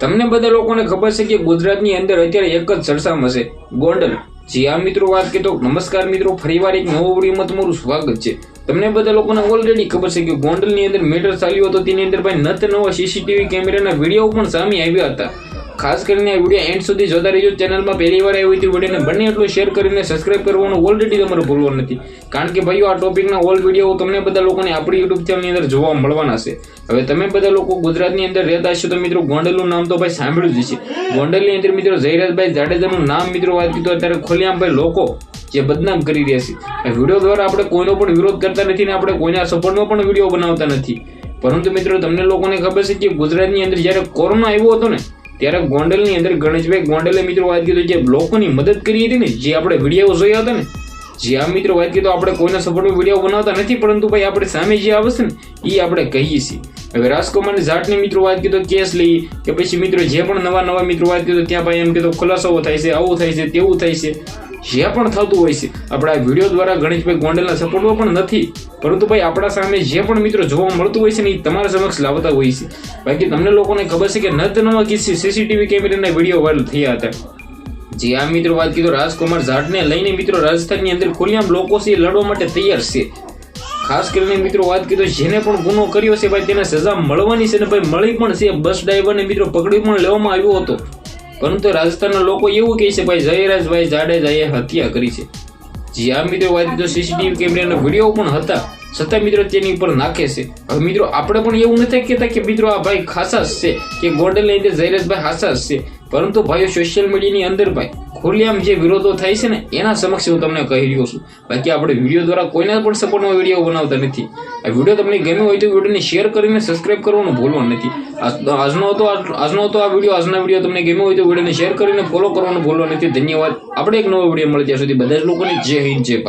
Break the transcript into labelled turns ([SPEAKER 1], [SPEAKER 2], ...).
[SPEAKER 1] તમને બધા લોકોને ખબર છે કે ગુજરાતની અંદર અત્યારે એક જ સરસામ હશે ગોંડલ. જી આ મિત્રો, વાત કે નમસ્કાર, મિત્રો. ફરીવાર એક નવો વિડીયોમાં તમારું સ્વાગત છે. તમને બધા લોકોને ઓલરેડી ખબર છે કે ગોંડલની અંદર મેટર ચાલ્યો હતો. તેની અંદર ભાઈ નત નવા સીસીટીવી કેમેરાના વીડિયો પણ સામે આવ્યા હતા. ખાસ કરીને આ વીડિયો એન્ડ સુધી જોતા રહેજો. ચેનલમાં પહેલી વાર આવી હતી વિડીયોને બંને એટલું શેર કરીને સબસ્ક્રાઇબ કરવાનું ઓલરેડી તમારે ભૂલવાનું નથી. કારણ કે ભાઈઓ, આ ટોપિકના ઓલ વીડિયો તમને બધા લોકોને આપણી યુટ્યુબ ચેનલની અંદર જોવા મળવાના છે. હવે તમે બધા લોકો ગુજરાતની અંદર રહેતા હશો તો મિત્રો ગોંડલનું નામ તો ભાઈ સાંભળ્યું જ છે ગોંડલની અંદર મિત્રો જયરાજભાઈ જાડેજાનું નામ મિત્રો વાત કીધું અત્યારે ખોલ્યા ભાઈ લોકો જે બદનામ કરી રહ્યા છે. વીડિયો દ્વારા આપણે કોઈનો પણ વિરોધ કરતા નથી ને આપણે કોઈના સપોર્ટનો પણ વીડિયો બનાવતા નથી. પરંતુ મિત્રો તમને લોકોને ખબર છે કે ગુજરાતની અંદર જ્યારે કોરોના આવ્યો હતો ને ત્યારે ગોંડલની અંદર ગણેશભાઈ ગોંડલે મિત્રો વાત કીધું જે લોકોની મદદ કરી હતી ને, જે આપણે વીડિયો જોયા હતા ને, જે આ મિત્રો વાત કીધું આપણે કોઈના સપોર્ટમાં વીડિયો બનાવતા નથી, પરંતુ ભાઈ આપણે સામે જે આવશે ને એ આપણે કહીએ છીએ. હવે રાજકુમારની જાટની મિત્રો વાત કીધો કેસ લઈ, કે પછી મિત્રો જે પણ નવા નવા મિત્રો વાત કીધો ત્યાં ભાઈ એમ કીધું ખુલાસાઓ થાય છે, આવું થાય છે, તેવું થાય છે. જે પણ થતું હોય છે. આપણા આ વીડિયો દ્વારા ગણેશભાઈ ગોંડલના સપોર્ટમાં પણ નથી. પરંતુ ભાઈ આપણા સામે જે પણ મિત્રો જોવા મળતું હોય છે ને એ તમારા સમક્ષ લાવતા હોય છે. બાકી તમને લોકોને ખબર છે કે નત નવા કિસ્સે સીસીટીવી કેમેરાના વીડિયો વાયરલ થયા હતા. જે આ મિત્રો, વાત કીધું રાજકુમાર ઝાડને લઈને મિત્રો રાજસ્થાનની અંદર ખુલ્લેઆમ લોકો છે લડવા માટે તૈયાર છે. ખાસ કરીને મિત્રો વાત કીધો જેને પણ ગુનો કર્યો છે ભાઈ તેને સજા મળવાની છે ને ભાઈ મળી પણ છે. બસ ડ્રાઈવરને મિત્રો પકડી પણ લેવામાં આવ્યો હતો. પરંતુ રાજસ્થાનના લોકો એવું કહે છે, ભાઈ, જયરાજભાઈ જાડેજાએ હત્યા કરી છે. જી આ મિત્રો, વાત કીધું સીસીટીવી કેમેરાના વીડિયો પણ હતા. છતાં મિત્રો તેની ઉપર નાખે છે. હવે મિત્રો, આપણે પણ એવું નથી કહેતા કે મિત્રો આ ભાઈ ખાસા છે કે ગોંડલની લઈને જયરાજભાઈ ખાસા છે. પરંતુ ભાઈઓ સોશિયલ મીડિયાની અંદર ભાઈ ખુલ્લેઆમ જે વિરોધો થાય છે ને, એના સમક્ષ હું તમને કહી રહ્યો છું. બાકી આપણે વીડિયો દ્વારા કોઈના પણ સપોર્ટમાં વીડિયો બનાવતા નથી. આ વીડિયો તમને ગમ્યો હોય તો વિડીયોને શેર કરીને સબસ્ક્રાઇબ કરવાનું ભૂલવાનું નથી. આજ- આજનો તો આજનો તો આ વીડિયો, આજના વીડિયો તમને ગમ્યો હોય તો વિડીયોને શેર કરીને ફોલો કરવાનું ભૂલવાનું નથી. ધન્યવાદ. આપણે એક નવો વીડિયો મળે ત્યાં સુધી બધા જ લોકોને જય હિન્દ, જય ભારત.